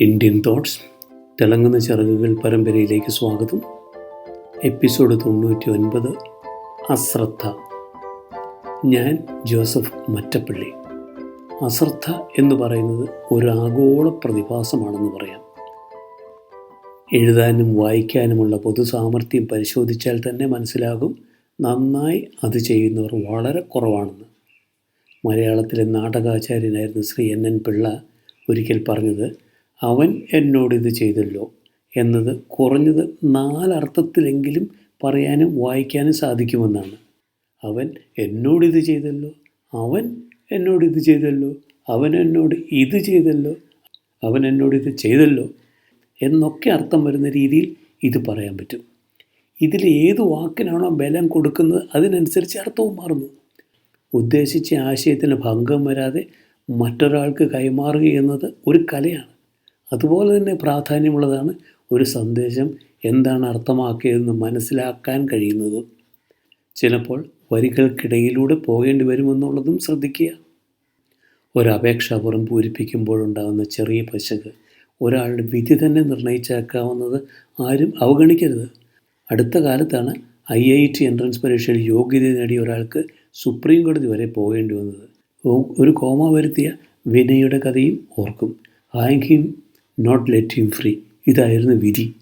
Indian thoughts തിളങ്ങുന്ന ചിറകുകൾ പരമ്പരയിലേക്ക് സ്വാഗതം. എപ്പിസോഡ് തൊണ്ണൂറ്റി ഒൻപത് അശ്രദ്ധ. ഞാൻ ജോസഫ് മറ്റപ്പള്ളി. അശ്രദ്ധ എന്ന് പറയുന്നത് ഒരു ആഗോള പ്രതിഭാസമാണെന്ന് പറയാം. എഴുതാനും വായിക്കാനുമുള്ള പൊതുസാമർഥ്യം പരിശോധിച്ചാൽ തന്നെ മനസ്സിലാകും നന്നായി അത് ചെയ്യുന്നവർ വളരെ കുറവാണെന്ന്. മലയാളത്തിലെ നാടകാചാര്യനായിരുന്ന ശ്രീ എൻ എൻ പിള്ള ഒരിക്കൽ പറഞ്ഞത് അവൻ എന്നോട് ഇത് ചെയ്തല്ലോ എന്നത് കുറഞ്ഞത് നാലർത്ഥത്തിലെങ്കിലും പറയാനും വായിക്കാനും സാധിക്കുമെന്നാണ്. അവൻ എന്നോടിത് ചെയ്തല്ലോ അവൻ എന്നോടിത് ചെയ്തല്ലോ അവൻ എന്നോട് ഇത് ചെയ്തല്ലോ അവൻ എന്നോടിത് ചെയ്തല്ലോ എന്നൊക്കെ അർത്ഥം വരുന്ന രീതിയിൽ ഇത് പറയാൻ പറ്റും. ഇതിൽ ഏത് വാക്കിനാണോ ബലം കൊടുക്കുന്നത് അതിനനുസരിച്ച് അർത്ഥവും മാറുന്നു. ഉദ്ദേശിച്ച ആശയത്തിന് ഭംഗം വരാതെ മറ്റൊരാൾക്ക് കൈമാറുക എന്നത് ഒരു കലയാണ്. അതുപോലെ തന്നെ പ്രാധാന്യമുള്ളതാണ് ഒരു സന്ദേശം എന്താണ് അർത്ഥമാക്കിയതെന്ന് മനസ്സിലാക്കാൻ കഴിയുന്നതും ചിലപ്പോൾ വരികൾക്കിടയിലൂടെ പോകേണ്ടി വരുമെന്നുള്ളതും ശ്രദ്ധിക്കുക. ഒരപേക്ഷാപുറം പൂരിപ്പിക്കുമ്പോഴുണ്ടാകുന്ന ചെറിയ പശക് ഒരാളുടെ വിധി തന്നെ നിർണയിച്ചേക്കാവുന്നത് ആരും അവഗണിക്കരുത്. അടുത്ത കാലത്താണ് ഐ ഐ ടി എൻട്രൻസ് പരീക്ഷയിൽ യോഗ്യത നേടിയ ഒരാൾക്ക് സുപ്രീം കോടതി വരെ പോകേണ്ടി വന്നത്. ഒരു കോമ വരുത്തിയ വിനയുടെ കഥയും ഓർക്കും. Him not let him free ഇതായിരുന്നു വിധി.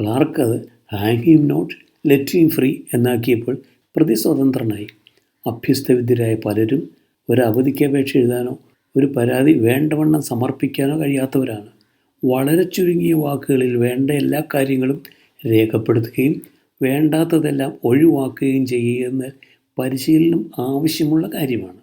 ക്ലാർക്ക് അത് hang him not let him free എന്നാക്കിയപ്പോൾ പ്രതി സ്വതന്ത്രനായി അഭ്യസ്തവിദ്യരായ പലരും ഒരു അവധിക്ക് അപേക്ഷ എഴുതാനോ ഒരു പരാതി വേണ്ടവണ്ണം സമർപ്പിക്കാനോ കഴിയാത്തവരാണ്. വളരെ ചുരുങ്ങിയ വാക്കുകളിൽ വേണ്ട എല്ലാ കാര്യങ്ങളും രേഖപ്പെടുത്തുകയും വേണ്ടാത്തതെല്ലാം ഒഴിവാക്കുകയും ചെയ്യുന്ന പരിശീലനം ആവശ്യമുള്ള കാര്യമാണ്.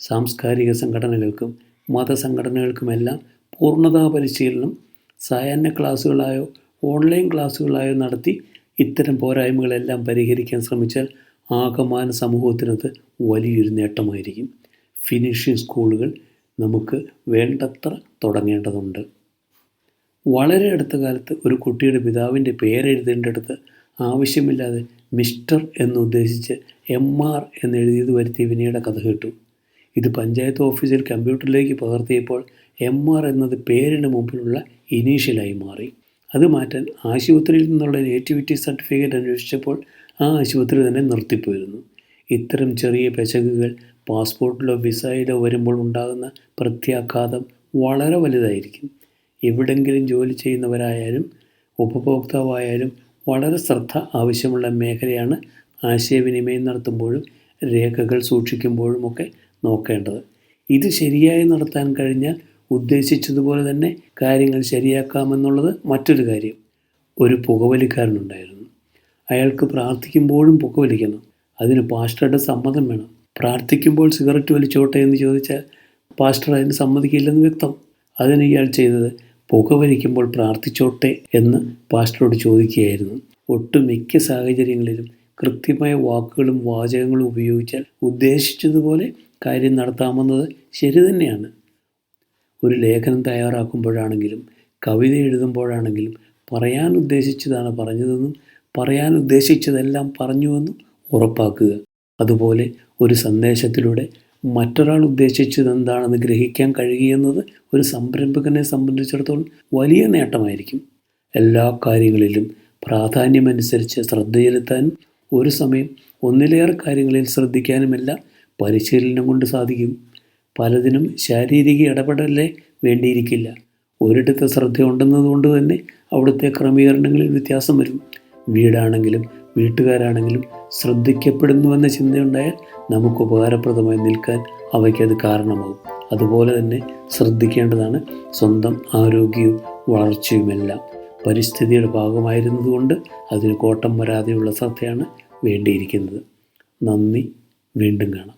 സാംസ്കാരിക സംഘടനകൾക്കും മതസംഘടനകൾക്കുമെല്ലാം പൂർണതാ പരിശീലനം സായാഹ്ന ക്ലാസ്സുകളായോ ഓൺലൈൻ ക്ലാസ്സുകളായോ നടത്തി ഇത്തരം പോരായ്മകളെല്ലാം പരിഹരിക്കാൻ ശ്രമിച്ചാൽ ആകമാന സമൂഹത്തിനത് വലിയൊരു നേട്ടമായിരിക്കും. ഫിനിഷിംഗ് സ്കൂളുകൾ നമുക്ക് വേണ്ടത്ര തുടങ്ങേണ്ടതുണ്ട്. വളരെ അടുത്ത കാലത്ത് ഒരു കുട്ടിയുടെ പിതാവിന്റെ പേരെഴുതേണ്ടടുത്ത് ആവശ്യമില്ലാതെ മിസ്റ്റർ എന്നുദ്ദേശിച്ച് എം ആർ എന്നെഴുതിയത് വരുത്തിയ വിനയുടെ കഥ കേട്ടു. ഇത് പഞ്ചായത്ത് ഓഫീസിൽ കമ്പ്യൂട്ടറിലേക്ക് പകർത്തിയപ്പോൾ എം ആർ എന്നത് പേരിന് മുമ്പിലുള്ള ഇനീഷ്യലായി മാറി. അത് മാറ്റാൻ ആശുപത്രിയിൽ നിന്നുള്ള നേറ്റിവിറ്റി സർട്ടിഫിക്കറ്റ് അന്വേഷിച്ചപ്പോൾ ആ ആശുപത്രി തന്നെ നിർത്തിപ്പോയിരുന്നു. ഇത്തരം ചെറിയ പെശകുകൾ പാസ്പോർട്ടിലോ വിസയിലോ വരുമ്പോൾ ഉണ്ടാകുന്ന പ്രത്യാഘാതം വളരെ വലുതായിരിക്കും. എവിടെങ്കിലും ജോലി ചെയ്യുന്നവരായാലും ഉപഭോക്താവായാലും വളരെ ശ്രദ്ധ ആവശ്യമുള്ള മേഖലയാണ് ആശയവിനിമയം നടത്തുമ്പോഴും രേഖകൾ സൂക്ഷിക്കുമ്പോഴുമൊക്കെ നോക്കേണ്ടത്. ഇത് ശരിയായി നടത്താൻ കഴിഞ്ഞാൽ ഉദ്ദേശിച്ചതുപോലെ തന്നെ കാര്യങ്ങൾ ശരിയാക്കാമെന്നുള്ളത് മറ്റൊരു കാര്യം. ഒരു പുകവലിക്കാരനുണ്ടായിരുന്നു. അയാൾക്ക് പ്രാർത്ഥിക്കുമ്പോഴും പുകവലിക്കണം. അതിന് പാസ്റ്ററുടെ സമ്മതം വേണം. പ്രാർത്ഥിക്കുമ്പോൾ സിഗരറ്റ് വലിച്ചോട്ടെ എന്ന് ചോദിച്ചാൽ പാസ്റ്റർ അതിന് സമ്മതിക്കില്ലെന്ന് വ്യക്തം. അതിന് ഇയാൾ ചെയ്തത് പുകവലിക്കുമ്പോൾ പ്രാർത്ഥിച്ചോട്ടെ എന്ന് പാസ്റ്ററോട് ചോദിക്കുകയായിരുന്നു. ഒട്ടുമിക്ക സാഹചര്യങ്ങളിലും കൃത്യമായ വാക്കുകളും വാചകങ്ങളും ഉപയോഗിച്ചാൽ ഉദ്ദേശിച്ചതുപോലെ കാര്യം നടത്താമെന്നത് ശരി തന്നെയാണ്. ഒരു ലേഖനം തയ്യാറാക്കുമ്പോഴാണെങ്കിലും കവിത എഴുതുമ്പോഴാണെങ്കിലും പറയാൻ ഉദ്ദേശിച്ചതാണ് പറഞ്ഞതെന്നും പറയാൻ ഉദ്ദേശിച്ചതെല്ലാം പറഞ്ഞുവെന്നും ഉറപ്പാക്കുക. അതുപോലെ ഒരു സന്ദേശത്തിലൂടെ മറ്റൊരാൾ ഉദ്ദേശിച്ചത് എന്താണെന്ന് ഗ്രഹിക്കാൻ കഴിയുന്നത് ഒരു സംരംഭകനെ സംബന്ധിച്ചിടത്തോളം വലിയ നേട്ടമായിരിക്കും. എല്ലാ കാര്യങ്ങളിലും പ്രാധാന്യമനുസരിച്ച് ശ്രദ്ധ ചെലുത്താനും ഒരു സമയം ഒന്നിലേറെ കാര്യങ്ങളിൽ ശ്രദ്ധിക്കാനുമെല്ലാം പരിശീലനം കൊണ്ട് സാധിക്കും. പലതിനും ശാരീരിക ഇടപെടലേ വേണ്ടിയിരിക്കില്ല. ഒരിടത്ത് ശ്രദ്ധ ഉണ്ടെന്നതുകൊണ്ട് തന്നെ അവിടുത്തെ ക്രമീകരണങ്ങളിൽ വ്യത്യാസം വരും. വീടാണെങ്കിലും വീട്ടുകാരാണെങ്കിലും ശ്രദ്ധിക്കപ്പെടുന്നുവെന്ന ചിന്തയുണ്ടായാൽ നമുക്ക് ഉപകാരപ്രദമായി നിൽക്കാൻ അവയ്ക്കത് കാരണമാകും. അതുപോലെ തന്നെ ശ്രദ്ധിക്കേണ്ടതാണ് സ്വന്തം ആരോഗ്യവും വളർച്ചയുമെല്ലാം. പരിസ്ഥിതിയുടെ ഭാഗമായിരുന്നതുകൊണ്ട് അതിന് കോട്ടം വരാതെയുള്ള ശ്രദ്ധയാണ് വേണ്ടിയിരിക്കുന്നത്. നന്ദി വീണ്ടും കാണാം.